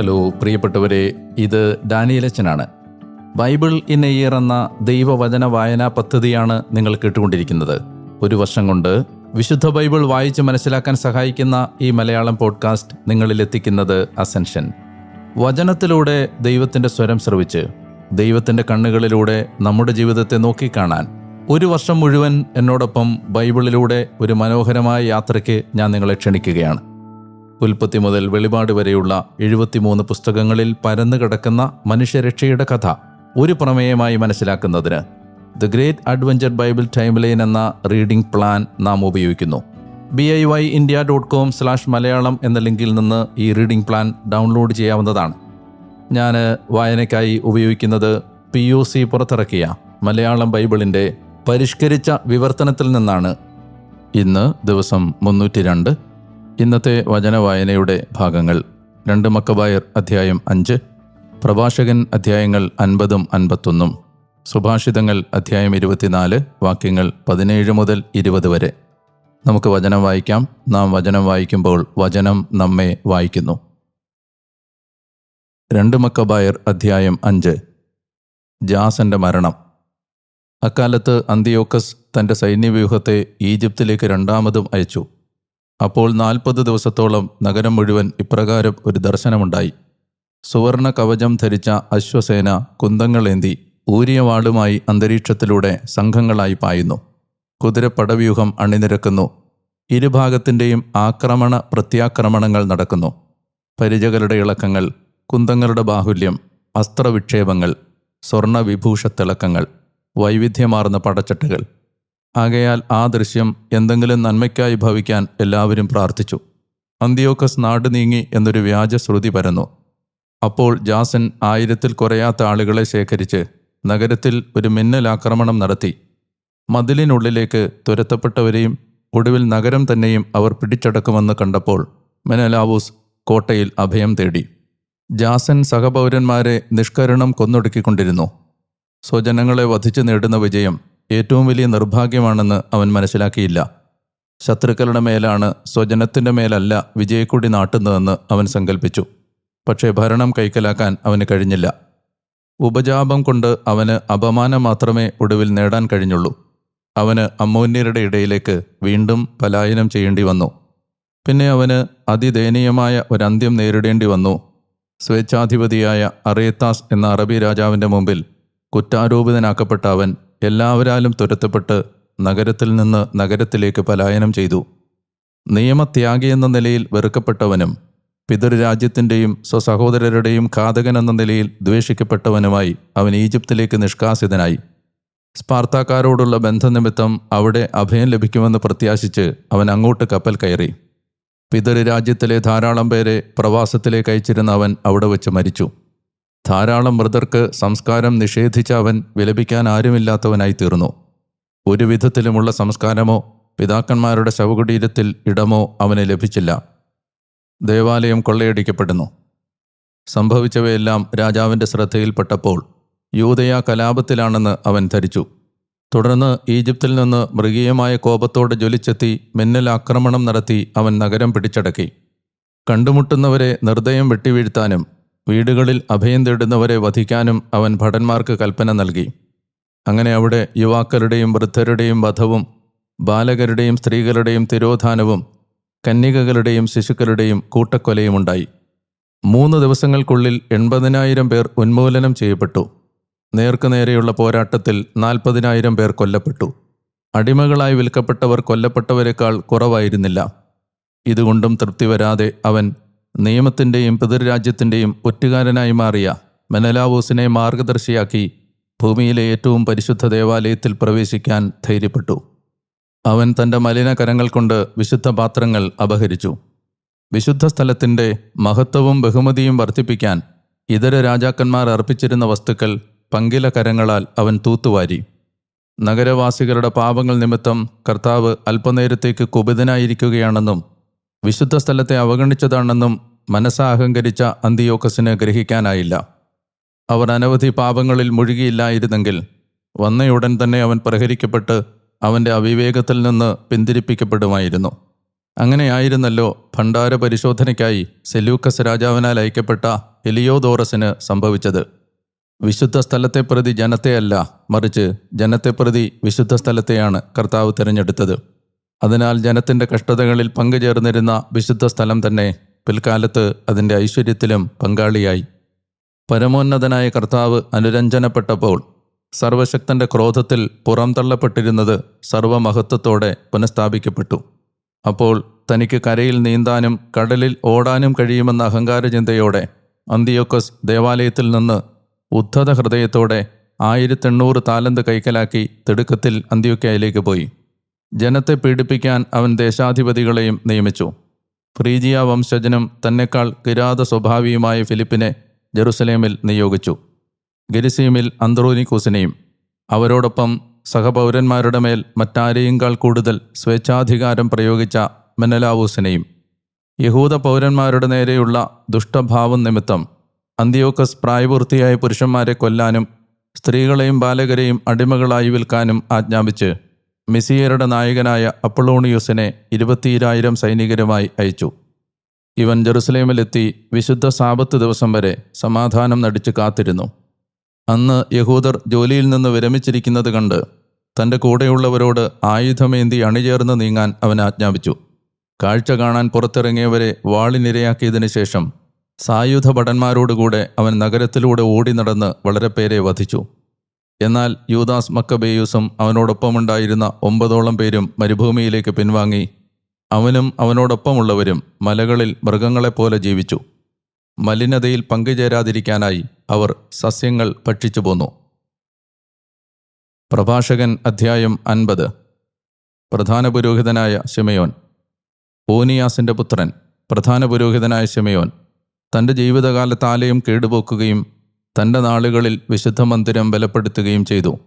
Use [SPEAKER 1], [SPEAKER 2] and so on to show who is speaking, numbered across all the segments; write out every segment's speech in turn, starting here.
[SPEAKER 1] Hello പ്രിയപ്പെട്ടവരെ ഇത് ഡാനിയലച്ചനാണ് ബൈബിൾ ഇൻ എ ഇയർ എന്ന ദൈവവചന വായനാ പദ്ധതിയാണ് നിങ്ങൾ കേട്ടുകൊണ്ടിരിക്കുന്നത്. ഒരു വർഷം കൊണ്ട് വിശുദ്ധ ബൈബിൾ വായിച്ച് മനസ്സിലാക്കാൻ സഹായിക്കുന്ന ഈ മലയാളം പോഡ്കാസ്റ്റ് നിങ്ങളിൽ എത്തിക്കുന്നത് അസെൻഷൻ. വചനത്തിലൂടെ ദൈവത്തിന്റെ സ്വരം ശ്രവിച്ച് ദൈവത്തിന്റെ കണ്ണുകളിലൂടെ നമ്മുടെ ജീവിതത്തെ നോക്കിക്കാണാൻ ഒരു വർഷം മുഴുവൻ എന്നോടൊപ്പം ബൈബിളിലൂടെ ഒരു മനോഹരമായ യാത്രയ്ക്ക് ഞാൻ നിങ്ങളെ ക്ഷണിക്കുകയാണ്. ഉൽപ്പത്തി മുതൽ വെളിപാട് വരെയുള്ള എഴുപത്തിമൂന്ന് പുസ്തകങ്ങളിൽ പരന്നു കിടക്കുന്ന മനുഷ്യരക്ഷയുടെ കഥ ഒരു പ്രമേയമായി മനസ്സിലാക്കുന്നതിന് the great adventure Bible timeline എന്ന റീഡിംഗ് പ്ലാൻ നാം ഉപയോഗിക്കുന്നു. B I Y India dot com slash Malayalam എന്ന ലിങ്കിൽ നിന്ന് ഈ റീഡിംഗ് പ്ലാൻ ഡൗൺലോഡ് ചെയ്യാവുന്നതാണ്. ഞാൻ വായനയ്ക്കായി ഉപയോഗിക്കുന്നത് പി യു സി പുറത്തിറക്കിയ മലയാളം ബൈബിളിന്റെ പരിഷ്കരിച്ച വിവർത്തനത്തിൽ നിന്നാണ്. ഇന്ന് ദിവസം മുന്നൂറ്റി രണ്ട് ഇന്നത്തെ വചനവായനയുടെ ഭാഗങ്ങൾ രണ്ട് മക്കബായർ അധ്യായം അഞ്ച് പ്രഭാഷകൻ അധ്യായങ്ങൾ അൻപതും അൻപത്തൊന്നും സുഭാഷിതങ്ങൾ അധ്യായം ഇരുപത്തിനാല് വാക്യങ്ങൾ പതിനേഴ് മുതൽ ഇരുപത് വരെ. നമുക്ക് വചനം വായിക്കാം. നാം വചനം വായിക്കുമ്പോൾ വചനം നമ്മെ വായിക്കുന്നു. രണ്ട് മക്കബായർ അധ്യായം അഞ്ച് ജാസന്റെ മരണം. അക്കാലത്ത് അന്തിയോക്കസ് തന്റെ സൈന്യവ്യൂഹത്തെ ഈജിപ്തിലേക്ക് രണ്ടാമതും അയച്ചു. അപ്പോൾ നാൽപ്പത് ദിവസത്തോളം നഗരം മുഴുവൻ ഇപ്രകാരം ഒരു ദർശനമുണ്ടായി. സുവർണ കവചം ധരിച്ച അശ്വസേന കുന്തങ്ങളേന്തി ഊരിയ വാളുമായി അന്തരീക്ഷത്തിലൂടെ സംഘങ്ങളായി പായുന്നു. കുതിരപ്പടവ്യൂഹം അണിനിരക്കുന്നു. ഇരുഭാഗത്തിന്റെയും ആക്രമണ പ്രത്യാക്രമണങ്ങൾ നടക്കുന്നു. പരിചകളുടെ ഇളക്കങ്ങൾ കുന്തങ്ങളുടെ ബാഹുല്യം അസ്ത്രവിക്ഷേപങ്ങൾ സ്വർണവിഭൂഷത്തിളക്കങ്ങൾ വൈവിധ്യമാർന്ന പടച്ചട്ടുകൾ. ആകയാൽ ആ ദൃശ്യം എന്തെങ്കിലും നന്മയ്ക്കായി ഭവിക്കാൻ എല്ലാവരും പ്രാർത്ഥിച്ചു. അന്തിയോക്കസ് നാട് നീങ്ങി എന്നൊരു വ്യാജ ശ്രുതി പരന്നു. അപ്പോൾ ജാസൻ ആയിരത്തിൽ കുറയാത്ത ആളുകളെ ശേഖരിച്ച് നഗരത്തിൽ ഒരു മിന്നലാക്രമണം നടത്തി. മതിലിനുള്ളിലേക്ക് തുരത്തപ്പെട്ടവരെയും ഒടുവിൽ നഗരം തന്നെയും അവർ പിടിച്ചടക്കുമെന്ന് കണ്ടപ്പോൾ മെനലാവൂസ് കോട്ടയിൽ അഭയം തേടി. ജാസൻ സഹപൗരന്മാരെ നിഷ്കരണം കൊന്നൊടുക്കിക്കൊണ്ടിരുന്നു. സ്വജനങ്ങളെ വധിച്ചു നേടുന്ന വിജയം ഏറ്റവും വലിയ നിർഭാഗ്യമാണെന്ന് അവൻ മനസ്സിലാക്കിയില്ല. ശത്രുക്കളുടെ മേലാണ് സ്വജനത്തിന്റെ മേലല്ല വിജയക്കൊടി നാട്ടുന്നതെന്ന് അവൻ സങ്കല്പിച്ചു പക്ഷേ ഭരണം കൈക്കലാക്കാൻ അവന് കഴിഞ്ഞില്ല. ഉപജാപം കൊണ്ട് അവന് അപമാനം മാത്രമേ ഒടുവിൽ നേടാൻ കഴിഞ്ഞുള്ളൂ. അവന് അമ്മൂന്യരുടെ ഇടയിലേക്ക് വീണ്ടും പലായനം ചെയ്യേണ്ടി വന്നു. പിന്നെ അവന് അതിദയനീയമായ ഒരന്ത്യം നേരിടേണ്ടി വന്നു. സ്വേച്ഛാധിപതിയായ അറേത്താസ് എന്ന അറബി രാജാവിന്റെ മുമ്പിൽ കുറ്റാരോപിതനാക്കപ്പെട്ട അവൻ എല്ലാവരാലും തുരത്തപ്പെട്ട് നഗരത്തിൽ നിന്ന് നഗരത്തിലേക്ക് പലായനം ചെയ്തു. നിയമത്യാഗി എന്ന നിലയിൽ വെറുക്കപ്പെട്ടവനും പിതൃരാജ്യത്തിന്റെയും സ്വസഹോദരരുടെയും ഘാതകൻ എന്ന നിലയിൽ ദ്വേഷിക്കപ്പെട്ടവനുമായി അവൻ ഈജിപ്തിലേക്ക് നിഷ്കാസിതനായി. സ്പാർത്താക്കാരോടുള്ള ബന്ധനിമിത്തം അവിടെ അഭയം ലഭിക്കുമെന്ന് പ്രത്യാശിച്ച് അവൻ അങ്ങോട്ട് കപ്പൽ കയറി. പിതൃരാജ്യത്തിലെ ധാരാളം പേരെ പ്രവാസത്തിലേക്ക് അയച്ചിരുന്ന അവൻ അവിടെ വെച്ച് മരിച്ചു. ധാരാളം മൃതർക്ക് സംസ്കാരം നിഷേധിച്ച അവൻ വിലപിക്കാൻ ആരുമില്ലാത്തവനായി തീർന്നു ഒരു വിധത്തിലുമുള്ള സംസ്കാരമോ പിതാക്കന്മാരുടെ ശവകുടീരത്തിൽ ഇടമോ അവന് ലഭിച്ചില്ല. ദേവാലയം കൊള്ളയടിക്കപ്പെടുന്നു. സംഭവിച്ചവയെല്ലാം രാജാവിന്റെ ശ്രദ്ധയിൽപ്പെട്ടപ്പോൾ യൂതയ കലാപത്തിലാണെന്ന് അവൻ ധരിച്ചു. തുടർന്ന് ഈജിപ്തിൽ നിന്ന് മൃഗീയമായ കോപത്തോടെ ജ്വലിച്ചെത്തി മിന്നൽ ആക്രമണം നടത്തി അവൻ നഗരം പിടിച്ചടക്കി. കണ്ടുമുട്ടുന്നവരെ നിർദ്ദയം വെട്ടിവീഴ്ത്താനും വീടുകളിൽ അഭയം തേടുന്നവരെ വധിക്കാനും അവൻ ഭടന്മാർക്ക് കൽപ്പന നൽകി. അങ്ങനെ അവിടെ യുവാക്കളുടെയും വൃദ്ധരുടെയും വധവും ബാലകരുടെയും സ്ത്രീകളുടെയും തിരോധാനവും കന്യകകളുടെയും ശിശുക്കളുടെയും കൂട്ടക്കൊലയും ഉണ്ടായി. മൂന്ന് ദിവസങ്ങൾക്കുള്ളിൽ എൺപതിനായിരം പേർ ഉന്മൂലനം ചെയ്യപ്പെട്ടു. നേർക്കുനേരെയുള്ള പോരാട്ടത്തിൽ നാൽപ്പതിനായിരം പേർ കൊല്ലപ്പെട്ടു. അടിമകളായി വിൽക്കപ്പെട്ടവർ കൊല്ലപ്പെട്ടവരെക്കാൾ കുറവായിരുന്നില്ല. ഇതുകൊണ്ടും തൃപ്തി വരാതെ അവൻ നിയമത്തിന്റെയും പിതൃരാജ്യത്തിന്റെയും ഒറ്റുകാരനായി മാറിയ മെനലാവോസിനെ മാർഗദർശിയാക്കി ഭൂമിയിലെ ഏറ്റവും പരിശുദ്ധ ദേവാലയത്തിൽ പ്രവേശിക്കാൻ ധൈര്യപ്പെട്ടു. അവൻ തന്റെ മലിന കരങ്ങൾ കൊണ്ട് വിശുദ്ധ പാത്രങ്ങൾ അപഹരിച്ചു. വിശുദ്ധ സ്ഥലത്തിന്റെ മഹത്വവും ബഹുമതിയും വർദ്ധിപ്പിക്കാൻ ഇതര രാജാക്കന്മാർ അർപ്പിച്ചിരുന്ന വസ്തുക്കൾ പങ്കില കരങ്ങളാൽ അവൻ തൂത്തുവാരി. നഗരവാസികളുടെ പാപങ്ങൾ നിമിത്തം കർത്താവ് അല്പനേരത്തേക്ക് കുപിതനായിരിക്കുകയാണെന്നും വിശുദ്ധ സ്ഥലത്തെ അവഗണിച്ചതാണെന്നും മനസ്സാഹങ്കരിച്ച അന്തിയോക്കസിന് ഗ്രഹിക്കാനായില്ല. അവർ അനവധി പാപങ്ങളിൽ മുഴുകിയില്ലായിരുന്നെങ്കിൽ വന്നയുടൻ തന്നെ അവൻ പ്രഹരിക്കപ്പെട്ട് അവന്റെ അവിവേകത്തിൽ നിന്ന് പിന്തിരിപ്പിക്കപ്പെടുമായിരുന്നു. അങ്ങനെയായിരുന്നല്ലോ ഭണ്ഡാര പരിശോധനയ്ക്കായി സെലൂക്കസ് രാജാവിനാൽ അയക്കപ്പെട്ട എലിയോദോറസിന് സംഭവിച്ചത്. വിശുദ്ധ സ്ഥലത്തെ പ്രതി ജനത്തെയല്ല മറിച്ച് ജനത്തെ പ്രതി വിശുദ്ധ സ്ഥലത്തെയാണ് കർത്താവ് തിരഞ്ഞെടുത്തത്. അതിനാൽ ജനത്തിന്റെ കഷ്ടതകളിൽ പങ്കുചേർന്നിരുന്ന വിശുദ്ധ സ്ഥലം തന്നെ പിൽക്കാലത്ത് അതിന്റെ ഐശ്വര്യത്തിലും പങ്കാളിയായി. പരമോന്നതനായ കർത്താവ് അനുരഞ്ജനപ്പെട്ടപ്പോൾ സർവശക്തന്റെ ക്രോധത്തിൽ പുറംതള്ളപ്പെട്ടിരുന്നത് സർവമഹത്വത്തോടെ പുനഃസ്ഥാപിക്കപ്പെട്ടു. അപ്പോൾ തനിക്ക് കരയിൽ നീന്താനും കടലിൽ ഓടാനും കഴിയുമെന്ന അഹങ്കാരചിന്തയോടെ അന്തിയോക്കസ് ദേവാലയത്തിൽ നിന്ന് ഉദ്ധത ഹൃദയത്തോടെ ആയിരത്തെണ്ണൂറ് താലന്ത് കൈക്കലാക്കി തിടുക്കത്തിൽ അന്ത്യോക്യയിലേക്ക് പോയി. ജനത്തെ പീഡിപ്പിക്കാൻ അവൻ ദേശാധിപതികളെയും നിയമിച്ചു. ഫ്രീജിയ വംശജനും തന്നെക്കാൾ കിരാത സ്വഭാവിയുമായ ഫിലിപ്പിനെ ജെറുസലേമിൽ നിയോഗിച്ചു. ഗരിസീമിൽ അന്ത്രോനിക്കൂസിനെയും. അവരോടൊപ്പം സഹപൗരന്മാരുടെ മേൽ മറ്റാരെയുംകാൾ കൂടുതൽ സ്വേച്ഛാധികാരം പ്രയോഗിച്ച മെനലാവൂസിനെയും. യഹൂദ പൗരന്മാരുടെ നേരെയുള്ള ദുഷ്ടഭാവം നിമിത്തം അന്തിയോക്കസ് പ്രായപൂർത്തിയായ പുരുഷന്മാരെ കൊല്ലാനും സ്ത്രീകളെയും ബാലകരെയും അടിമകളായി വിൽക്കാനും ആജ്ഞാപിച്ച് മിസിയരുടെ നായകനായ അപ്പളോണിയൂസിനെ ഇരുപത്തിയിരായിരം സൈനികരുമായി അയച്ചു. ഇവൻ ജെറുസലേമിലെത്തി വിശുദ്ധ സാപത്ത് ദിവസം വരെ സമാധാനം നടിച്ചു കാത്തിരുന്നു. അന്ന് യഹൂദർ ജോലിയിൽ നിന്ന് വിരമിച്ചിരിക്കുന്നത് കണ്ട് തന്റെ കൂടെയുള്ളവരോട് ആയുധമേന്തി അണിചേർന്ന് നീങ്ങാൻ അവൻ ആജ്ഞാപിച്ചു. കാഴ്ച കാണാൻ പുറത്തിറങ്ങിയവരെ വാളിനിരയാക്കിയതിനു ശേഷം സായുധ ഭടന്മാരോടുകൂടെ അവൻ നഗരത്തിലൂടെ ഓടി നടന്ന് വളരെ പേരെ വധിച്ചു. എന്നാൽ യൂദാസ് മക്കബേയൂസും അവനോടൊപ്പമുണ്ടായിരുന്ന ഒമ്പതോളം പേരും മരുഭൂമിയിലേക്ക് പിൻവാങ്ങി. അവനും അവനോടൊപ്പമുള്ളവരും മലകളിൽ മൃഗങ്ങളെപ്പോലെ ജീവിച്ചു. മലിനതയിൽ പങ്കുചേരാതിരിക്കാനായി അവർ സസ്യങ്ങൾ ഭക്ഷിച്ചു പോന്നു. പ്രഭാഷകൻ അധ്യായം അൻപത്. പ്രധാന പുരോഹിതനായ ശിമയോൻ. ഓനിയാസിന്റെ പുത്രൻ. പ്രധാന പുരോഹിതനായ ശിമയോൻ. തന്റെ ജീവിതകാലത്ത് ആലയം കേടുപോക്കുകയും തന്റെ നാളുകളിൽ വിശുദ്ധ മന്ദിരം ബലപ്പെടുത്തുകയും ചെയ്തു.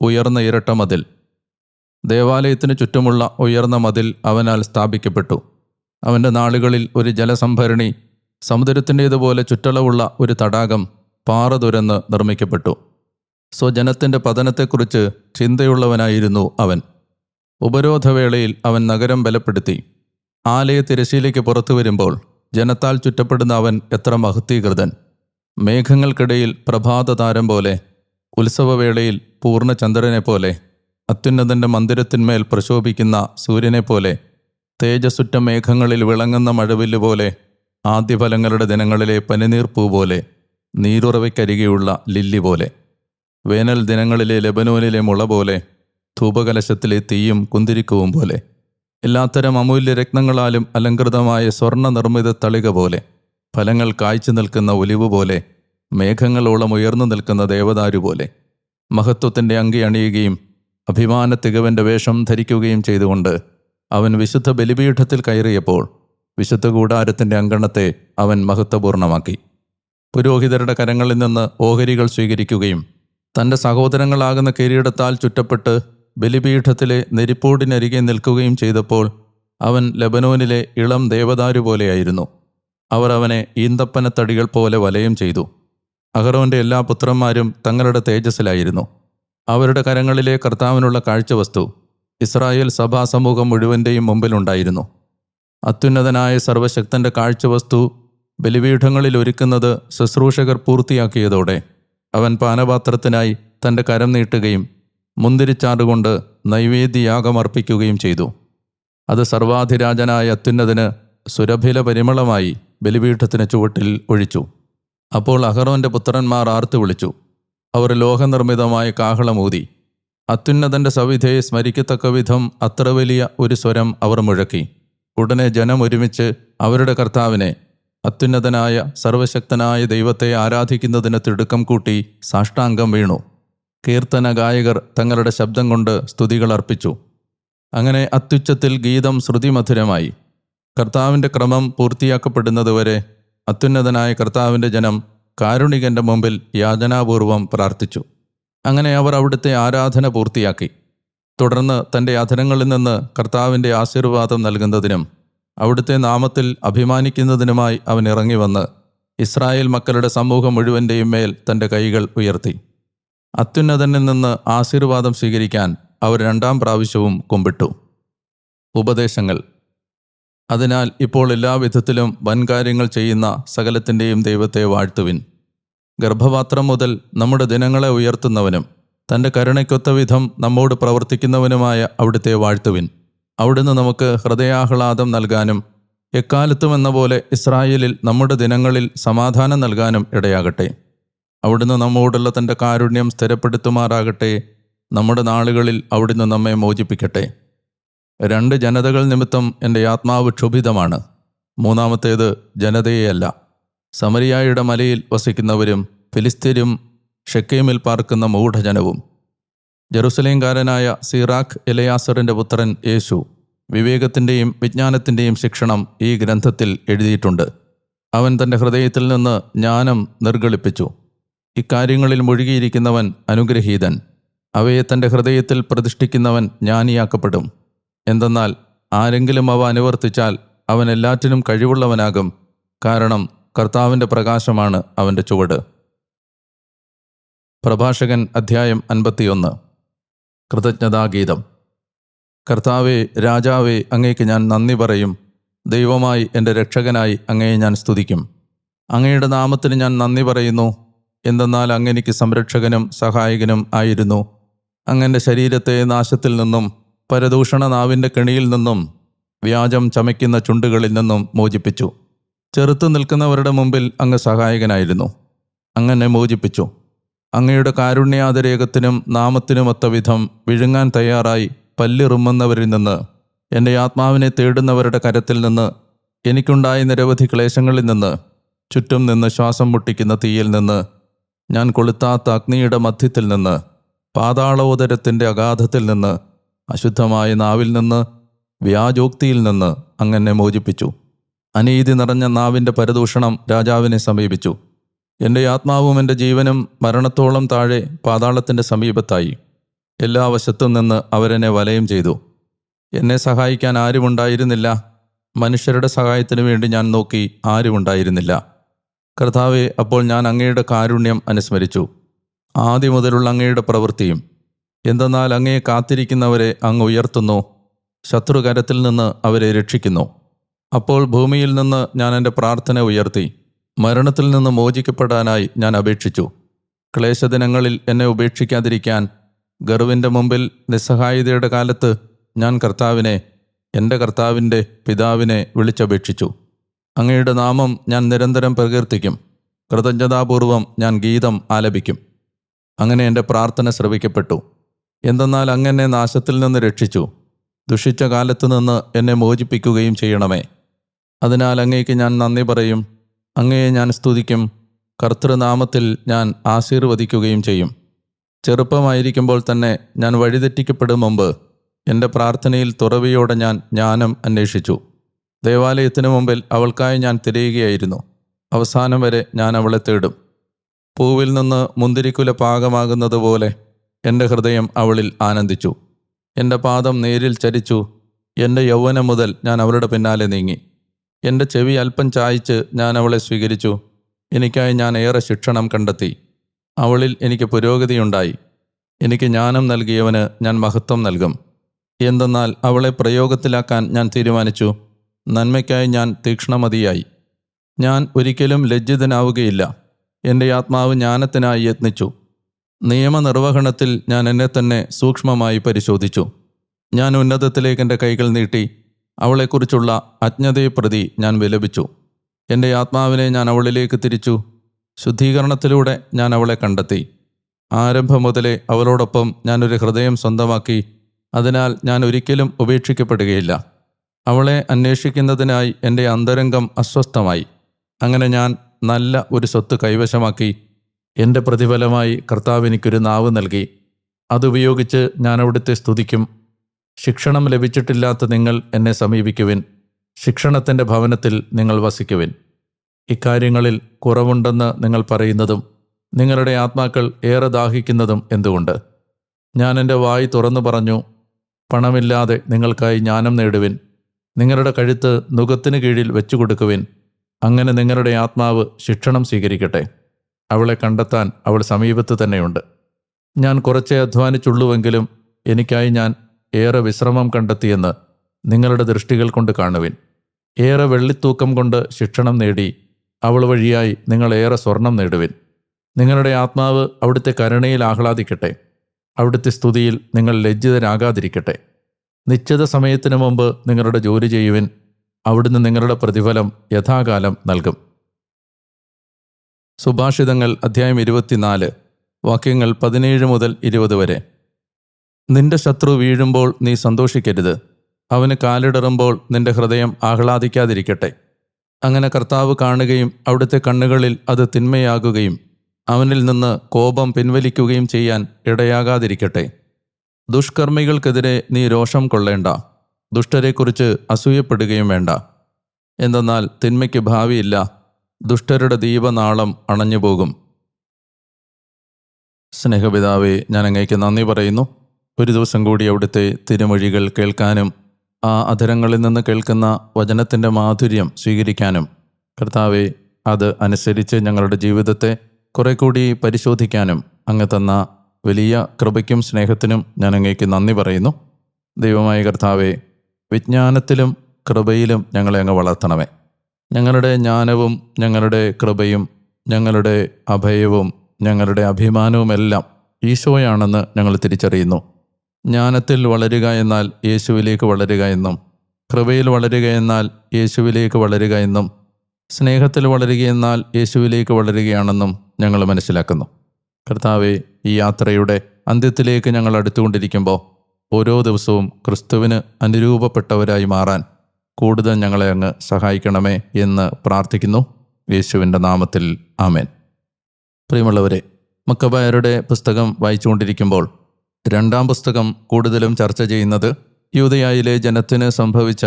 [SPEAKER 1] ഉയർന്ന ഇരട്ട മതിൽ. ദേവാലയത്തിനു ചുറ്റുമുള്ള ഉയർന്ന മതിൽ അവനാൽ സ്ഥാപിക്കപ്പെട്ടു. അവന്റെ നാളുകളിൽ ഒരു ജലസംഭരണി സമുദ്രത്തിന്റേതുപോലെ ചുറ്റളവുള്ള ഒരു തടാകം പാറ തുരന്ന് നിർമ്മിക്കപ്പെട്ടു. സ്വജനത്തിന്റെ പതനത്തെക്കുറിച്ച് ചിന്തയുള്ളവനായിരുന്നു അവൻ. ഉപരോധവേളയിൽ അവൻ നഗരം ബലപ്പെടുത്തി. ആലയ തിരശ്ശീലയ്ക്ക് പുറത്തു വരുമ്പോൾ ജനത്താൽ ചുറ്റപ്പെടുന്ന അവൻ എത്ര മഹത്വീകൃതൻ മേഘങ്ങൾക്കിടയിൽ പ്രഭാതതാരം പോലെ ഉത്സവവേളയിൽ പൂർണചന്ദ്രനെ പോലെ അത്യുന്നതന്റെ മന്ദിരത്തിന്മേൽ പ്രശോഭിക്കുന്ന സൂര്യനെ പോലെ തേജസ്സുറ്റ മേഘങ്ങളിൽ വിളങ്ങുന്ന മഴവില്ല് പോലെ ആദ്യഫലങ്ങളുടെ ദിനങ്ങളിലെ പനിനീർപ്പൂ പോലെ നീരുറവയ്ക്കരികെയുള്ള ലില്ലി പോലെ വേനൽ ദിനങ്ങളിലെ ലെബനോനിലെ മുള പോലെ ധൂപകലശത്തിലെ തീയും കുന്തിരിക്കവും പോലെ എല്ലാത്തരം അമൂല്യ രത്നങ്ങളാലും അലങ്കൃതമായ സ്വർണ നിർമ്മിത തളിക പോലെ ഫലങ്ങൾ കായ്ച്ചു നിൽക്കുന്ന ഒലിവ് പോലെ മേഘങ്ങളോളം ഉയർന്നു നിൽക്കുന്ന ദേവദാരു പോലെ മഹത്വത്തിന്റെ അങ്കി അണിയുകയും അഭിമാന തികവന്റെ വേഷം ധരിക്കുകയും ചെയ്തുകൊണ്ട് അവൻ വിശുദ്ധ ബലിപീഠത്തിൽ കയറിയപ്പോൾ വിശുദ്ധ കൂടാരത്തിന്റെ അങ്കണത്തെ അവൻ മഹത്വപൂർണമാക്കി. പുരോഹിതരുടെ കരങ്ങളിൽ നിന്ന് ഓഹരികൾ സ്വീകരിക്കുകയും തന്റെ സഹോദരങ്ങളാകുന്ന കിരീടത്താൽ ചുറ്റപ്പെട്ട് ബലിപീഠത്തിലെ നെരിപ്പോടിനരികെ നിൽക്കുകയും ചെയ്തപ്പോൾ അവൻ ലബനോനിലെ ഇളം ദേവദാരു പോലെയായിരുന്നു. അവർ അവനെ ഈന്തപ്പനത്തടികൾ പോലെ വലയം ചെയ്തു. അഹറോന്റെ എല്ലാ പുത്രന്മാരും തങ്ങളുടെ തേജസ്സിലായിരുന്നു. അവരുടെ കരങ്ങളിലെ കർത്താവിനുള്ള കാഴ്ചവസ്തു ഇസ്രായേൽ സഭാസമൂഹം മുഴുവന്റെയും മുമ്പിലുണ്ടായിരുന്നു. അത്യുന്നതനായ സർവശക്തന്റെ കാഴ്ചവസ്തു ബലിപീഠങ്ങളിൽ ഒരുക്കുന്നത് ശുശ്രൂഷകർ പൂർത്തിയാക്കിയതോടെ അവൻ പാനപാത്രത്തിനായി തന്റെ കരം നീട്ടുകയും മുന്തിരിച്ചാറുകൊണ്ട് നൈവേദ്യയാഗമർപ്പിക്കുകയും ചെയ്തു. അത് സർവാധിരാജനായ അത്യുന്നതിന് സുരഭില പരിമളമായി ബലിപീഠത്തിന് ചുവട്ടിൽ ഒഴിച്ചു. അപ്പോൾ അഹറോന്റെ പുത്രന്മാർ ആർത്തു വിളിച്ചു. അവർ ലോഹനിർമ്മിതമായ കാഹളമൂതി അത്യുന്നതന്റെ സവിധയെ സ്മരിക്കത്തക്ക വിധം അത്ര വലിയ ഒരു സ്വരം അവർ മുഴക്കി. ഉടനെ ജനം ഒരുമിച്ച് അവരുടെ കർത്താവിനെ അത്യുന്നതനായ സർവശക്തനായ ദൈവത്തെ ആരാധിക്കുന്നതിന് തിടുക്കം കൂട്ടി സാഷ്ടാംഗം വീണു. കീർത്തന ഗായകർ തങ്ങളുടെ ശബ്ദം കൊണ്ട് സ്തുതികൾ അർപ്പിച്ചു. അങ്ങനെ അത്യുച്ചത്തിൽ ഗീതം ശ്രുതിമധുരമായി. കർത്താവിന്റെ ക്രമം പൂർത്തിയാക്കപ്പെടുന്നതുവരെ അത്യുന്നതനായ കർത്താവിന്റെ ജനം കാരുണികന്റെ മുമ്പിൽ യാചനാപൂർവം പ്രാർത്ഥിച്ചു. അങ്ങനെ അവർ അവിടുത്തെ ആരാധന പൂർത്തിയാക്കി. തുടർന്ന് തന്റെ അധനങ്ങളിൽ നിന്ന് കർത്താവിന്റെ ആശീർവാദം നൽകുന്നതിനും അവിടുത്തെ നാമത്തിൽ അഭിമാനിക്കുന്നതിനുമായി അവൻ ഇറങ്ങി വന്ന് ഇസ്രായേൽ മക്കളുടെ സമൂഹം മുഴുവന്റെയും മേൽ തന്റെ കൈകൾ ഉയർത്തി. അത്യുന്നതനിൽ നിന്ന് ആശീർവാദം സ്വീകരിക്കാൻ അവർ രണ്ടാം പ്രാവശ്യവും കുമ്പിട്ടു. ഉപദേശങ്ങൾ അതിനാൽ ഇപ്പോൾ എല്ലാവിധത്തിലും വൻകാര്യങ്ങൾ ചെയ്യുന്ന സകലത്തിന്റെയും ദൈവത്തെ വാഴ്ത്തുവിൻ. ഗർഭപാത്രം മുതൽ നമ്മുടെ ദിനങ്ങളെ ഉയർത്തുന്നവനും തന്റെ കരുണയ്ക്കൊത്ത വിധം നമ്മോട് പ്രവർത്തിക്കുന്നവനുമായ അവിടുത്തെ വാഴ്ത്തുവിൻ. അവിടുന്ന് നമുക്ക് ഹൃദയാഹ്ലാദം നൽകാനും എക്കാലത്തും എന്ന പോലെ ഇസ്രായേലിൽ നമ്മുടെ ദിനങ്ങളിൽ സമാധാനം നൽകാനും ഇടയാകട്ടെ. അവിടുന്ന് നമ്മോടുള്ള തന്റെ കാരുണ്യം സ്ഥിരപ്പെടുത്തുമാറാകട്ടെ. നമ്മുടെ നാളുകളിൽ അവിടുന്ന് നമ്മെ മോചിപ്പിക്കട്ടെ. രണ്ട് ജനതകൾ നിമിത്തം എന്റെ ആത്മാവ് ക്ഷുഭിതമാണ്. മൂന്നാമത്തേത് ജനതയെയല്ല. സമരിയായുടെ മലയിൽ വസിക്കുന്നവരും ഫിലിസ്തീനും ഷെക്കേമിൽ പാർക്കുന്ന മൂഢജനവും. ജെറുസലേംകാരനായ സിറാഖ് എലയാസറിന്റെ പുത്രൻ യേശു വിവേകത്തിന്റെയും വിജ്ഞാനത്തിന്റെയും ശിക്ഷണം ഈ ഗ്രന്ഥത്തിൽ എഴുതിയിട്ടുണ്ട്. അവൻ തന്റെ ഹൃദയത്തിൽ നിന്ന് ജ്ഞാനം നിർഗളിപ്പിച്ചു. ഇക്കാര്യങ്ങളിൽ മുഴുകിയിരിക്കുന്നവൻ അനുഗ്രഹീതൻ. അവയെ തന്റെ ഹൃദയത്തിൽ പ്രതിഷ്ഠിക്കുന്നവൻ ജ്ഞാനിയാക്കപ്പെടും. എന്തെന്നാൽ ആരെങ്കിലും അവ അനുവർത്തിച്ചാൽ അവൻ എല്ലാറ്റിനും കഴിവുള്ളവനാകും. കാരണം കർത്താവിന്റെ പ്രകാശമാണ് അവന്റെ ചുവട്. പ്രഭാഷകൻ അധ്യായം അൻപത്തിയൊന്ന്. കൃതജ്ഞതാഗീതം. കർത്താവെ രാജാവേ അങ്ങേക്ക് ഞാൻ നന്ദി പറയും. ദൈവമായി എന്റെ രക്ഷകനായി അങ്ങയെ ഞാൻ സ്തുതിക്കും. അങ്ങയുടെ നാമത്തിന് ഞാൻ നന്ദി പറയുന്നു. എന്തെന്നാൽ അങ്ങെനിക്ക് സംരക്ഷകനും സഹായകനും ആയിരുന്നു. അങ്ങന്റെ ശരീരത്തെ നാശത്തിൽ നിന്നും പരദൂഷണ നാവിന്റെ കെണിയിൽ നിന്നും വ്യാജം ചമയ്ക്കുന്ന ചുണ്ടുകളിൽ നിന്നും മോചിപ്പിച്ചു. ചെറുത്തു നിൽക്കുന്നവരുടെ മുമ്പിൽ അങ്ങ് സഹായകനായിരുന്നു. അങ്ങനെ മോചിപ്പിച്ചു. അങ്ങയുടെ കാരുണ്യാതിരേകത്തിനും നാമത്തിനുമൊത്ത വിധം വിഴുങ്ങാൻ തയ്യാറായി പല്ലിറുമ്മുന്നവരിൽ നിന്ന് എന്റെ ആത്മാവിനെ തേടുന്നവരുടെ കരത്തിൽ നിന്ന് എനിക്കുണ്ടായ നിരവധി ക്ലേശങ്ങളിൽ നിന്ന് ചുറ്റും നിന്ന് ശ്വാസം മുട്ടിക്കുന്ന തീയിൽ നിന്ന് ഞാൻ കൊളുത്താത്ത അഗ്നിയുടെ മധ്യത്തിൽ നിന്ന് പാതാളോദരത്തിന്റെ അഗാധത്തിൽ നിന്ന് അശുദ്ധമായ നാവിൽ നിന്ന് വ്യാജോക്തിയിൽ നിന്ന് അങ്ങനെ മോചിപ്പിച്ചു. അനീതി നിറഞ്ഞ നാവിന്റെ പരദൂഷണം രാജാവിനെ സമീപിച്ചു. എന്റെ ആത്മാവും എന്റെ ജീവനും മരണത്തോളം താഴെ പാതാളത്തിന്റെ സമീപത്തായി. എല്ലാ വശത്തും നിന്ന് അവരെന്നെ വലയം ചെയ്തു. എന്നെ സഹായിക്കാൻ ആരുമുണ്ടായിരുന്നില്ല. മനുഷ്യരുടെ സഹായത്തിനു വേണ്ടി ഞാൻ നോക്കി ആരുമുണ്ടായിരുന്നില്ല. കർത്താവെ അപ്പോൾ ഞാൻ അങ്ങയുടെ കാരുണ്യം അനുസ്മരിച്ചു. ആദ്യം മുതലുള്ള അങ്ങയുടെ പ്രവൃത്തിയും എന്തെന്നാൽ അങ്ങയെ കാത്തിരിക്കുന്നവരെ അങ്ങ് ഉയർത്തുന്നു. ശത്രുകരത്തിൽ നിന്ന് അവരെ രക്ഷിക്കുന്നു. അപ്പോൾ ഭൂമിയിൽ നിന്ന് ഞാൻ എന്റെ പ്രാർത്ഥന ഉയർത്തി. മരണത്തിൽ നിന്ന് മോചിക്കപ്പെടാനായി ഞാൻ അപേക്ഷിച്ചു. ക്ലേശദിനങ്ങളിൽ എന്നെ ഉപേക്ഷിക്കാതിരിക്കാൻ ഗർവിന്റെ മുമ്പിൽ നിസ്സഹായതയുടെ കാലത്ത് ഞാൻ കർത്താവിനെ എന്റെ കർത്താവിന്റെ പിതാവിനെ വിളിച്ചപേക്ഷിച്ചു. അങ്ങയുടെ നാമം ഞാൻ നിരന്തരം പ്രകീർത്തിക്കും. കൃതജ്ഞതാപൂർവം ഞാൻ ഗീതം ആലപിക്കും. അങ്ങനെ എന്റെ പ്രാർത്ഥന ശ്രവിക്കപ്പെട്ടു. എന്തെന്നാൽ അങ്ങനെ നാശത്തിൽ നിന്ന് രക്ഷിച്ചു. ദുഷിച്ച കാലത്തു നിന്ന് എന്നെ മോചിപ്പിക്കുകയും ചെയ്യണമേ. അതിനാൽ അങ്ങേക്ക് ഞാൻ നന്ദി പറയും. അങ്ങയെ ഞാൻ സ്തുതിക്കും. കർത്തൃനാമത്തിൽ ഞാൻ ആശീർവദിക്കുകയും ചെയ്യും. ചെറുപ്പമായിരിക്കുമ്പോൾ തന്നെ ഞാൻ വഴിതെറ്റിക്കപ്പെടും മുമ്പ് എന്റെ പ്രാർത്ഥനയിൽ തുറവിയോടെ ഞാൻ ജ്ഞാനം അന്വേഷിച്ചു. ദേവാലയത്തിനു മുമ്പിൽ അവൾക്കായി ഞാൻ തിരയുകയായിരുന്നു. അവസാനം വരെ ഞാൻ അവളെ തേടും. പൂവിൽ നിന്ന് മുന്തിരിക്കുല പാകമാകുന്നത് പോലെ എന്റെ ഹൃദയം അവളിൽ ആനന്ദിച്ചു. എന്റെ പാദം നേരിൽ ചരിച്ചു. എന്റെ യൗവനം മുതൽ ഞാൻ അവളുടെ പിന്നാലെ നീങ്ങി. എന്റെ ചെവി അല്പം ചായ്ച്ച് ഞാൻ അവളെ സ്വീകരിച്ചു. എനിക്കായി ഞാൻ ഏറെ ശിക്ഷണം കണ്ടെത്തി. അവളിൽ എനിക്ക് പുരോഗതിയുണ്ടായി. എനിക്ക് ജ്ഞാനം നൽകിയവന് ഞാൻ മഹത്വം നൽകും. എന്തെന്നാൽ അവളെ പ്രയോഗത്തിലാക്കാൻ ഞാൻ തീരുമാനിച്ചു. നന്മയ്ക്കായി ഞാൻ തീക്ഷ്ണമതിയായി. ഞാൻ ഒരിക്കലും ലജ്ജിതനാവുകയില്ല. എന്റെ ആത്മാവ് ജ്ഞാനത്തിനായി യത്നിച്ചു. നിയമനിർവഹണത്തിൽ ഞാൻ എന്നെ തന്നെ സൂക്ഷ്മമായി പരിശോധിച്ചു. ഞാൻ ഉന്നതത്തിലേക്ക് എന്റെ കൈകൾ നീട്ടി അവളെക്കുറിച്ചുള്ള അജ്ഞതയെ പ്രതി ഞാൻ വിലപിച്ചു. എന്റെ ആത്മാവിനെ ഞാൻ അവളിലേക്ക് തിരിച്ചു. ശുദ്ധീകരണത്തിലൂടെ ഞാൻ അവളെ കണ്ടെത്തി. ആരംഭം മുതലേ അവളോടൊപ്പം ഞാനൊരു ഹൃദയം സ്വന്തമാക്കി അതിനാൽ ഞാൻ ഒരിക്കലും ഉപേക്ഷിക്കപ്പെടുകയില്ല. അവളെ അന്വേഷിക്കുന്നതിനായി എന്റെ അന്തരംഗം അസ്വസ്ഥമായി. അങ്ങനെ ഞാൻ നല്ല ഒരു സ്വത്ത് കൈവശമാക്കി എന്റെ പ്രതിഫലമായി കർത്താവ് എനിക്കൊരു നാവ് നൽകി. അതുപയോഗിച്ച് ഞാൻ അവിടുത്തെ സ്തുതിക്കും. ശിക്ഷണം ലഭിച്ചിട്ടില്ലാത്ത നിങ്ങൾ എന്നെ സമീപിക്കുവിൻ. ശിക്ഷണത്തിന്റെ ഭവനത്തിൽ നിങ്ങൾ വസിക്കുവിൻ. ഇക്കാര്യങ്ങളിൽ കുറവുണ്ടെന്ന് നിങ്ങൾ പറയുന്നതും നിങ്ങളുടെ ആത്മാക്കൾ ഏറെ ദാഹിക്കുന്നതും എന്തുകൊണ്ട്? ഞാൻ എന്റെ വായി തുറന്നു പറഞ്ഞു പണമില്ലാതെ നിങ്ങൾക്കായി ജ്ഞാനം നേടുവിൻ. നിങ്ങളുടെ കഴുത്ത് നുഖത്തിന് കീഴിൽ വെച്ചു കൊടുക്കുവിൻ അങ്ങനെ നിങ്ങളുടെ ആത്മാവ് ശിക്ഷണം സ്വീകരിക്കട്ടെ. അവളെ കണ്ടെത്താൻ അവൾ സമീപത്ത് തന്നെയുണ്ട്. ഞാൻ കുറച്ചേ അധ്വാനിച്ചുള്ളൂവെങ്കിലും എനിക്കായി ഞാൻ ഏറെ വിശ്രമം കണ്ടെത്തിയെന്ന് നിങ്ങളുടെ ദൃഷ്ടികൾ കൊണ്ട് കാണുവിൻ. ഏറെ വെള്ളിത്തൂക്കം കൊണ്ട് ശിക്ഷണം നേടി അവൾ വഴിയായി നിങ്ങൾ ഏറെ സ്വർണം നേടുവിൻ. നിങ്ങളുടെ ആത്മാവ് അവിടുത്തെ കരുണയിൽ ആഹ്ലാദിക്കട്ടെ. അവിടുത്തെ സ്തുതിയിൽ നിങ്ങൾ ലജ്ജിതരാകാതിരിക്കട്ടെ. നിശ്ചിത സമയത്തിനു മുമ്പ് നിങ്ങളുടെ ജോലി ചെയ്യുവിൻ. അവിടുന്ന് നിങ്ങളുടെ പ്രതിഫലം യഥാകാലം നൽകും. സുഭാഷിതങ്ങൾ അധ്യായം ഇരുപത്തിനാല് വാക്യങ്ങൾ പതിനേഴ് മുതൽ ഇരുപത് വരെ. നിന്റെ ശത്രു വീഴുമ്പോൾ നീ സന്തോഷിക്കരുത്. അവന് കാലിടറുമ്പോൾ നിന്റെ ഹൃദയം ആഹ്ലാദിക്കാതിരിക്കട്ടെ. അങ്ങനെ കർത്താവ് കാണുകയും അവിടുത്തെ കണ്ണുകളിൽ അത് തിന്മയാകുകയും അവനിൽ നിന്ന് കോപം പിൻവലിക്കുകയും ചെയ്യാൻ ഇടയാകാതിരിക്കട്ടെ. ദുഷ്കർമ്മികൾക്കെതിരെ നീ രോഷം കൊള്ളേണ്ട. ദുഷ്ടരെക്കുറിച്ച് അസൂയപ്പെടുകയും വേണ്ട. എന്തെന്നാൽ തിന്മയ്ക്ക് ഭാവിയില്ല. ദുഷ്ടരുടെ ദീപനാളം അണഞ്ഞു പോകും. സ്നേഹപിതാവെ ഞാൻ അങ്ങേക്ക് നന്ദി പറയുന്നു. ഒരു ദിവസം കൂടി അവിടുത്തെ തിരുമൊഴികൾ കേൾക്കാനും ആ അധരങ്ങളിൽ നിന്ന് കേൾക്കുന്ന വചനത്തിന്റെ മാധുര്യം സ്വീകരിക്കാനും. കർത്താവെ അത് അനുസരിച്ച് ഞങ്ങളുടെ ജീവിതത്തെ കുറെ കൂടി പരിശോധിക്കാനും അങ്ങ് തന്ന വലിയ കൃപയ്ക്കും സ്നേഹത്തിനും ഞാൻ അങ്ങേക്ക് നന്ദി പറയുന്നു. ദൈവമായ കർത്താവെ വിജ്ഞാനത്തിലും കൃപയിലും ഞങ്ങളെ അങ്ങ് വളർത്തണമേ. ഞങ്ങളുടെ ജ്ഞാനവും ഞങ്ങളുടെ കൃപയും ഞങ്ങളുടെ അഭയവും ഞങ്ങളുടെ അഭിമാനവുമെല്ലാം ഈശോയാണെന്ന് ഞങ്ങൾ തിരിച്ചറിയുന്നു. ജ്ഞാനത്തിൽ വളരുക എന്നാൽ യേശുവിലേക്ക് വളരുക എന്നും കൃപയിൽ വളരുക എന്നാൽ യേശുവിലേക്ക് വളരുക എന്നും സ്നേഹത്തിൽ വളരുകയെന്നാൽ യേശുവിലേക്ക് വളരുകയാണെന്നും ഞങ്ങൾ മനസ്സിലാക്കുന്നു. കർത്താവെ ഈ യാത്രയുടെ അന്ത്യത്തിലേക്ക് ഞങ്ങൾ അടുത്തുകൊണ്ടിരിക്കുമ്പോൾ ഓരോ ദിവസവും ക്രിസ്തുവിന് അനുരൂപപ്പെട്ടവരായി മാറാൻ കൂടുതൽ ഞങ്ങളെ അങ്ങ് സഹായിക്കണമേ എന്ന് പ്രാർത്ഥിക്കുന്നു. യേശുവിന്റെ നാമത്തിൽ ആമേൻ. പ്രിയമുള്ളവരെ മക്കബായരുടെ പുസ്തകം വായിച്ചുകൊണ്ടിരിക്കുമ്പോൾ രണ്ടാം പുസ്തകം കൂടുതലും ചർച്ച ചെയ്യുന്നത് യൂതയായിലെ ജനത്തിന് സംഭവിച്ച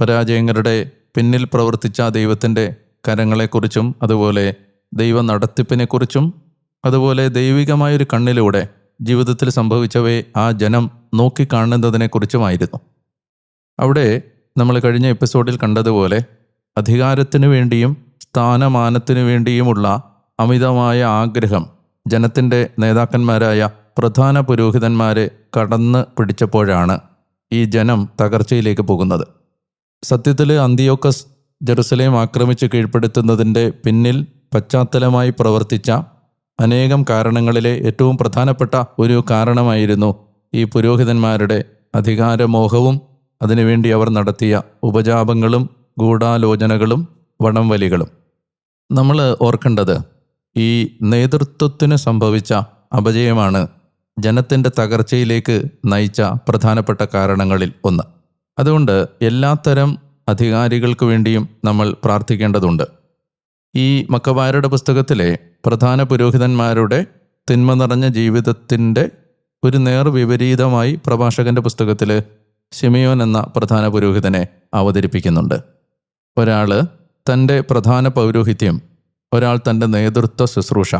[SPEAKER 1] പരാജയങ്ങളുടെ പിന്നിൽ പ്രവർത്തിച്ച ദൈവത്തിന്റെ കരങ്ങളെക്കുറിച്ചും അതുപോലെ ദൈവ നടത്തിപ്പിനെക്കുറിച്ചും അതുപോലെ ദൈവികമായൊരു കണ്ണിലൂടെ ജീവിതത്തിൽ സംഭവിച്ചവയെ ആ ജനം നോക്കിക്കാണുന്നതിനെക്കുറിച്ചുമായിരുന്നു. അവിടെ നമ്മൾ കഴിഞ്ഞ എപ്പിസോഡിൽ കണ്ടതുപോലെ അധികാരത്തിനു വേണ്ടിയും സ്ഥാനമാനത്തിനു വേണ്ടിയുമുള്ള അമിതമായ ആഗ്രഹം ജനത്തിന്റെ നേതാക്കന്മാരായ പ്രധാന പുരോഹിതന്മാരെ കടന്ന് പിടിച്ചപ്പോഴാണ് ഈ ജനം തകർച്ചയിലേക്ക് പോകുന്നത്. സത്യത്തിൽ അന്തിയോക്കസ് ജെറുസലേം ആക്രമിച്ച് കീഴ്പ്പെടുത്തുന്നതിന്റെ പിന്നിൽ പശ്ചാത്തലമായി പ്രവർത്തിച്ച അനേകം കാരണങ്ങളിലെ ഏറ്റവും പ്രധാനപ്പെട്ട ഒരു കാരണമായിരുന്നു ഈ പുരോഹിതന്മാരുടെ അധികാരമോഹവും അതിനുവേണ്ടി അവർ നടത്തിയ ഉപജാപങ്ങളും ഗൂഢാലോചനകളും വടംവലികളും നമ്മൾ ഓർക്കേണ്ടത് ഈ നേതൃത്വത്തിന് സംഭവിച്ച അപജയമാണ് ജനത്തിന്റെ തകർച്ചയിലേക്ക് നയിച്ച പ്രധാനപ്പെട്ട കാരണങ്ങളിൽ ഒന്ന്. അതുകൊണ്ട് എല്ലാത്തരം അധികാരികൾക്ക് വേണ്ടിയും നമ്മൾ പ്രാർത്ഥിക്കേണ്ടതുണ്ട്. ഈ മക്കവാരുടെ പുസ്തകത്തിലെ പ്രധാന പുരോഹിതന്മാരുടെ തിന്മ നിറഞ്ഞ ജീവിതത്തിന്റെ ഒരു നേർ വിപരീതമായി പ്രഭാഷകന്റെ പുസ്തകത്തിൽ ഷിമിയോൻ എന്ന പ്രധാന പുരോഹിതനെ അവതരിപ്പിക്കുന്നുണ്ട്. ഒരാൾ തന്റെ പ്രധാന പൗരോഹിത്യം ഒരാൾ തന്റെ നേതൃത്വ ശുശ്രൂഷ.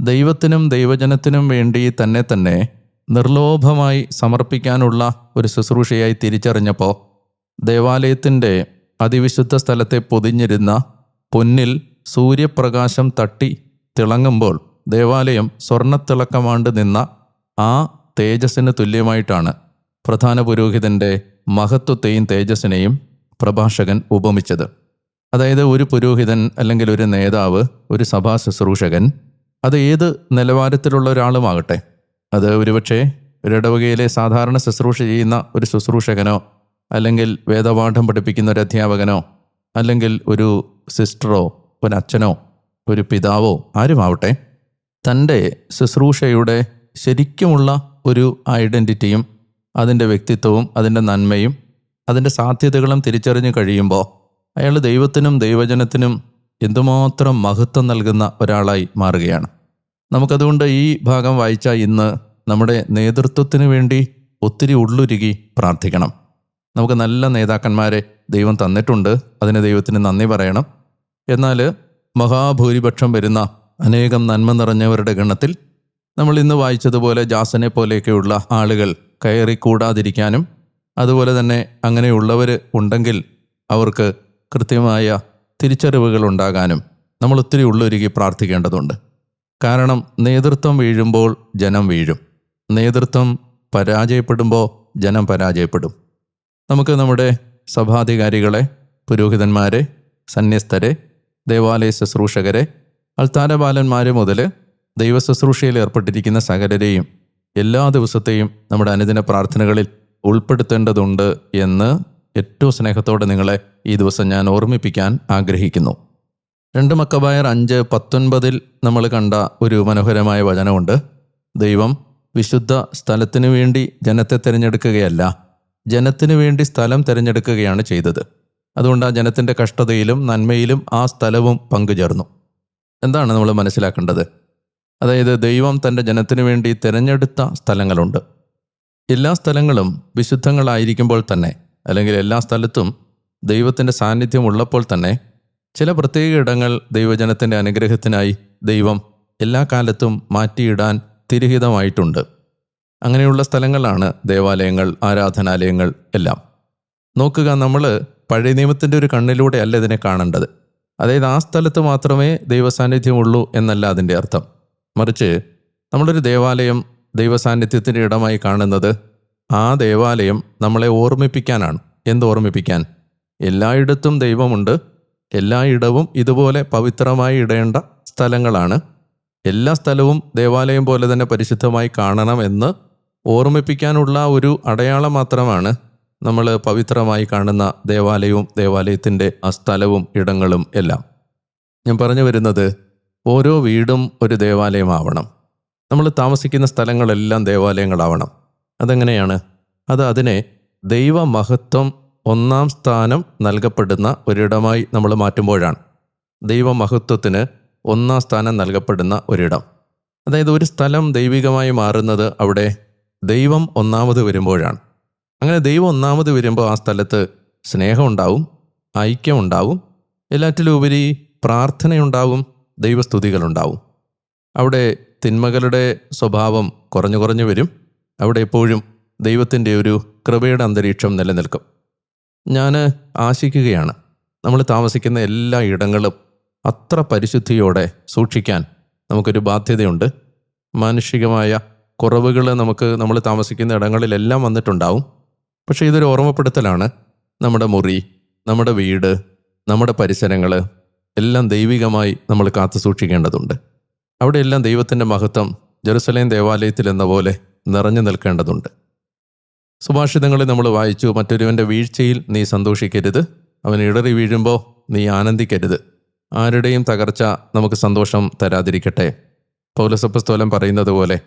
[SPEAKER 1] ദൈവത്തിനും ദൈവജനത്തിനും വേണ്ടി തന്നെ തന്നെ നിർലോഭമായി സമർപ്പിക്കാനുള്ള ഒരു ശുശ്രൂഷയായി തിരിച്ചറിഞ്ഞപ്പോൾ ദേവാലയത്തിന്റെ അതിവിശുദ്ധ സ്ഥലത്തെ പൊതിഞ്ഞിരുന്ന പൊന്നിൽ സൂര്യപ്രകാശം തട്ടി തിളങ്ങുമ്പോൾ ദേവാലയം സ്വർണത്തിളക്കമാണ്ട് നിന്ന ആ തേജസ്സിന് തുല്യമായിട്ടാണ്. പ്രധാന പുരോഹിതന്റെ മഹത്വത്തെയും തേജസ്സിനെയും പ്രഭാഷകൻ ഉപമിച്ചത്. അതായത് ഒരു പുരോഹിതൻ അല്ലെങ്കിൽ ഒരു നേതാവ് ഒരു സഭാ ശുശ്രൂഷകൻ അത് ഏത് നിലവാരത്തിലുള്ള ഒരാളുമാകട്ടെ. അത് ഒരുപക്ഷെ ഒരിടവകയിലെ സാധാരണ ശുശ്രൂഷ ചെയ്യുന്ന ഒരു ശുശ്രൂഷകനോ അല്ലെങ്കിൽ വേദപാഠം പഠിപ്പിക്കുന്ന ഒരു അധ്യാപകനോ അല്ലെങ്കിൽ ഒരു സിസ്റ്ററോ ഒരു അച്ഛനോ ഒരു പിതാവോ ആരുമാവട്ടെ തന്റെ ശുശ്രൂഷയുടെ ശരിക്കുമുള്ള ഒരു ഐഡന്റിറ്റിയും അതിന്റെ വ്യക്തിത്വവും അതിന്റെ നന്മയും അതിന്റെ സാധ്യതകളും തിരിച്ചറിഞ്ഞു കഴിയുമ്പോൾ അയാൾ ദൈവത്തിനും ദൈവജനത്തിനും എന്തുമാത്രം മഹത്വം നൽകുന്ന ഒരാളായി മാറുകയാണ്. നമുക്കതുകൊണ്ട് ഈ ഭാഗം വായിച്ച ഇന്ന് നമ്മുടെ നേതൃത്വത്തിന് വേണ്ടി ഒത്തിരി ഉള്ളുരുകി പ്രാർത്ഥിക്കണം. നമുക്ക് നല്ല നേതാക്കന്മാരെ ദൈവം തന്നിട്ടുണ്ട്. അതിന് ദൈവത്തിന് നന്ദി പറയണം. എന്നാൽ മഹാഭൂരിപക്ഷം വരുന്ന അനേകം നന്മ നിറഞ്ഞവരുടെ ഗണത്തിൽ നമ്മൾ ഇന്ന് വായിച്ചതുപോലെ ജാസനെ പോലെയൊക്കെയുള്ള ആളുകൾ കയറിക്കൂടാതിരിക്കാനും അതുപോലെ തന്നെ അങ്ങനെയുള്ളവർ ഉണ്ടെങ്കിൽ അവർക്ക് കൃത്യമായ തിരിച്ചറിവുകൾ ഉണ്ടാകാനും നമ്മൾ ഒത്തിരി ഉള്ളൊരുക്കി പ്രാർത്ഥിക്കേണ്ടതുണ്ട്. കാരണം നേതൃത്വം വീഴുമ്പോൾ ജനം വീഴും. നേതൃത്വം പരാജയപ്പെടുമ്പോൾ ജനം പരാജയപ്പെടും. നമുക്ക് നമ്മുടെ സഭാധികാരികളെ പുരോഹിതന്മാരെ സന്യസ്തരെ ദേവാലയ ശുശ്രൂഷകരെ അൽത്താരബാലന്മാരെ മുതൽ ദൈവശുശ്രൂഷയിൽ ഏർപ്പെട്ടിരിക്കുന്ന സകലരെയും എല്ലാ ദിവസത്തെയും നമ്മുടെ അനുദിന പ്രാർത്ഥനകളിൽ ഉൾപ്പെടുത്തേണ്ടതുണ്ട് എന്ന് ഏറ്റവും സ്നേഹത്തോടെ നിങ്ങളെ ഈ ദിവസം ഞാൻ ഓർമ്മിപ്പിക്കാൻ ആഗ്രഹിക്കുന്നു. രണ്ട് മക്കബായർ അഞ്ച് പത്തൊൻപതിൽ നമ്മൾ കണ്ട ഒരു മനോഹരമായ വചനമുണ്ട്. ദൈവം വിശുദ്ധ സ്ഥലത്തിനു വേണ്ടി ജനത്തെ തിരഞ്ഞെടുക്കുകയല്ല ജനത്തിനു വേണ്ടി സ്ഥലം തിരഞ്ഞെടുക്കുകയാണ് ചെയ്തത്. അതുകൊണ്ട് ആ ജനത്തിന്റെ കഷ്ടതയിലും നന്മയിലും ആ സ്ഥലവും പങ്കുചേർന്നു. എന്താണ് നമ്മൾ മനസ്സിലാക്കേണ്ടത്? അതായത് ദൈവം തന്റെ ജനത്തിനു വേണ്ടി തിരഞ്ഞെടുത്ത സ്ഥലങ്ങളുണ്ട്. എല്ലാ സ്ഥലങ്ങളും വിശുദ്ധങ്ങളായിരിക്കുമ്പോൾ തന്നെ അല്ലെങ്കിൽ എല്ലാ സ്ഥലത്തും ദൈവത്തിന്റെ സാന്നിധ്യം ഉള്ളപ്പോൾ തന്നെ ചില പ്രത്യേക ഇടങ്ങൾ ദൈവജനത്തിന്റെ അനുഗ്രഹത്തിനായി ദൈവം എല്ലാ കാലത്തും മാറ്റിയിടാൻ തിരുഹിതമായിട്ടുണ്ട്. അങ്ങനെയുള്ള സ്ഥലങ്ങളാണ് ദേവാലയങ്ങൾ ആരാധനാലയങ്ങൾ എല്ലാം. നോക്കുക നമ്മൾ പഴയ നിയമത്തിന്റെ ഒരു കണ്ണിലൂടെ അല്ല ഇതിനെ കാണേണ്ടത്. അതായത് ആ സ്ഥലത്ത് മാത്രമേ ദൈവസാന്നിധ്യമുള്ളൂ എന്നല്ല അതിന്റെ അർത്ഥം. മറിച്ച് നമ്മളൊരു ദേവാലയം ദൈവസാന്നിധ്യത്തിന്റെ ഇടമായി കാണുന്നത് ആ ദേവാലയം നമ്മളെ ഓർമ്മിപ്പിക്കാനാണ്. എന്ത് ഓർമ്മിപ്പിക്കാൻ? എല്ലായിടത്തും ദൈവമുണ്ട്. എല്ലായിടവും ഇതുപോലെ പവിത്രമായി ഇടേണ്ട സ്ഥലങ്ങളാണ്. എല്ലാ സ്ഥലവും ദേവാലയം പോലെ തന്നെ പരിശുദ്ധമായി കാണണം എന്ന് ഓർമ്മിപ്പിക്കാനുള്ള ഒരു അടയാളം മാത്രമാണ് നമ്മൾ പവിത്രമായി കാണുന്ന ദേവാലയവും ദേവാലയത്തിന്റെ ആ സ്ഥലവും ഇടങ്ങളും എല്ലാം. ഞാൻ പറഞ്ഞു വരുന്നത് ഓരോ വീടും ഒരു ദേവാലയമാവണം. നമ്മൾ താമസിക്കുന്ന സ്ഥലങ്ങളെല്ലാം ദേവാലയങ്ങളാവണം. അതെങ്ങനെയാണ്? അത് അതിനെ ദൈവമഹത്വം ഒന്നാം സ്ഥാനം നൽകപ്പെടുന്ന ഒരിടമായി നമ്മൾ മാറ്റുമ്പോഴാണ്. ദൈവമഹത്വത്തിന് ഒന്നാം സ്ഥാനം നൽകപ്പെടുന്ന ഒരിടം. അതായത് ഒരു സ്ഥലം ദൈവികമായി മാറുന്നത് അവിടെ ദൈവം ഒന്നാമത് വരുമ്പോഴാണ്. അങ്ങനെ ദൈവം ഒന്നാമത് വരുമ്പോൾ ആ സ്ഥലത്ത് സ്നേഹമുണ്ടാവും ഐക്യമുണ്ടാവും എല്ലാറ്റിലും ഉപരി പ്രാർത്ഥനയുണ്ടാവും. ദൈവസ്തുതികളുണ്ടാവും. അവിടെ തിന്മകളുടെ സ്വഭാവം കുറഞ്ഞു കുറഞ്ഞു വരും. അവിടെ എപ്പോഴും ദൈവത്തിന്റെ ഒരു കൃപയുടെ അന്തരീക്ഷം നിലനിൽക്കും. ഞാൻ ആശിക്കുകയാണ് നമ്മൾ താമസിക്കുന്ന എല്ലാ ഇടങ്ങളും അത്ര പരിശുദ്ധിയോടെ സൂക്ഷിക്കാൻ നമുക്കൊരു ബാധ്യതയുണ്ട്. മാനുഷികമായ കുറവുകൾ നമുക്ക് നമ്മൾ താമസിക്കുന്ന ഇടങ്ങളിലെല്ലാം വന്നിട്ടുണ്ടാവും. പക്ഷേ ഇതൊരു ഓർമ്മപ്പെടുത്തലാണ്. നമ്മുടെ മുറി നമ്മുടെ വീട് നമ്മുടെ പരിസരങ്ങൾ എല്ലാം ദൈവികമായി നമ്മൾ കാത്തു സൂക്ഷിക്കേണ്ടതുണ്ട്. അവിടെയെല്ലാം ദൈവത്തിന്റെ മഹത്വം ജെറുസലേം ദേവാലയത്തിൽ എന്ന പോലെ നിറഞ്ഞു നിൽക്കേണ്ടതുണ്ട്. സുഭാഷിതങ്ങളിൽ നമ്മൾ വായിച്ചു മറ്റൊരുവന്റെ വീഴ്ചയിൽ നീ സന്തോഷിക്കരുത്. അവൻ ഇടറി വീഴുമ്പോൾ നീ ആനന്ദിക്കരുത്. ആരുടെയും തകർച്ച നമുക്ക് സന്തോഷം തരാതിരിക്കട്ടെ. പൗലസപ്പസ്തോലം പറയുന്നത് പോലെ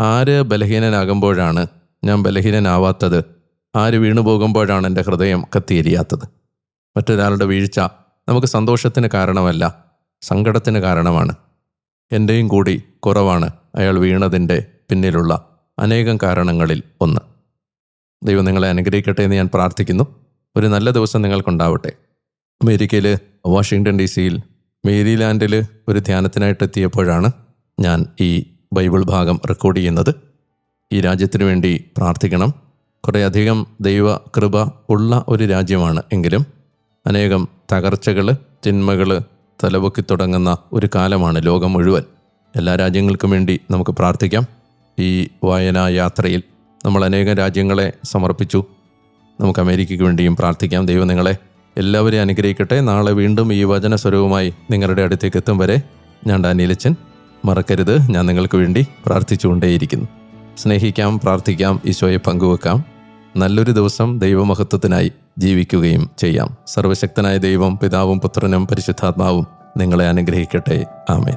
[SPEAKER 1] ആര് ബലഹീനനാകുമ്പോഴാണ് ഞാൻ ബലഹീനനാവാത്തത്? ആര് വീണു പോകുമ്പോഴാണ് എന്റെ ഹൃദയം കത്തിയെരിയാത്തത്? മറ്റൊരാളുടെ വീഴ്ച നമുക്ക് സന്തോഷത്തിന് കാരണമല്ല സങ്കടത്തിന് കാരണമാണ്. എന്റെയും കൂടി കുറവാണ് അയാൾ വീണതിന്റെ പിന്നിലുള്ള അനേകം കാരണങ്ങളിൽ ഒന്ന്. ദൈവം നിങ്ങളെ അനുഗ്രഹിക്കട്ടെ എന്ന് ഞാൻ പ്രാർത്ഥിക്കുന്നു. ഒരു നല്ല ദിവസം നിങ്ങൾക്കുണ്ടാവട്ടെ. അമേരിക്കയിൽ വാഷിങ്ടൺ ഡി സിയിൽ മേരിലാൻഡിൽ ഒരു ധ്യാനത്തിനായിട്ട് എത്തിയപ്പോഴാണ് ഞാൻ ഈ ബൈബിൾ ഭാഗം റെക്കോർഡ് ചെയ്യുന്നത്. ഈ രാജ്യത്തിനു വേണ്ടി പ്രാർത്ഥിക്കണം. കുറേയധികം ദൈവ കൃപ ഉള്ള ഒരു രാജ്യമാണ് എങ്കിലും അനേകം തകർച്ചകൾ തിന്മകൾ തലപൊക്കി തുടങ്ങുന്ന ഒരു കാലമാണ് ലോകം മുഴുവൻ. എല്ലാ രാജ്യങ്ങൾക്കും വേണ്ടി നമുക്ക് പ്രാർത്ഥിക്കാം. ഈ വായനാ യാത്രയിൽ നമ്മൾ അനേകം രാജ്യങ്ങളെ സമർപ്പിച്ചു. നമുക്ക് അമേരിക്കയ്ക്ക് വേണ്ടിയും പ്രാർത്ഥിക്കാം. ദൈവം നിങ്ങളെ എല്ലാവരെയും അനുഗ്രഹിക്കട്ടെ. നാളെ വീണ്ടും ഈ വചന സ്വരവുമായി നിങ്ങളുടെ അടുത്തേക്ക് എത്തും വരെ ഞാൻ ഡാനിയലച്ചൻ മറക്കരുത്. ഞാൻ നിങ്ങൾക്ക് വേണ്ടി പ്രാർത്ഥിച്ചുകൊണ്ടേയിരിക്കുന്നു. സ്നേഹിക്കാം പ്രാർത്ഥിക്കാം ഈശോയെ പങ്കുവെക്കാം. നല്ലൊരു ദിവസം ദൈവമഹത്വത്തിനായി ജീവിക്കുകയും ചെയ്യാം. സർവശക്തനായ ദൈവം പിതാവും പുത്രനും പരിശുദ്ധാത്മാവും നിങ്ങളെ അനുഗ്രഹിക്കട്ടെ. ആമേൻ.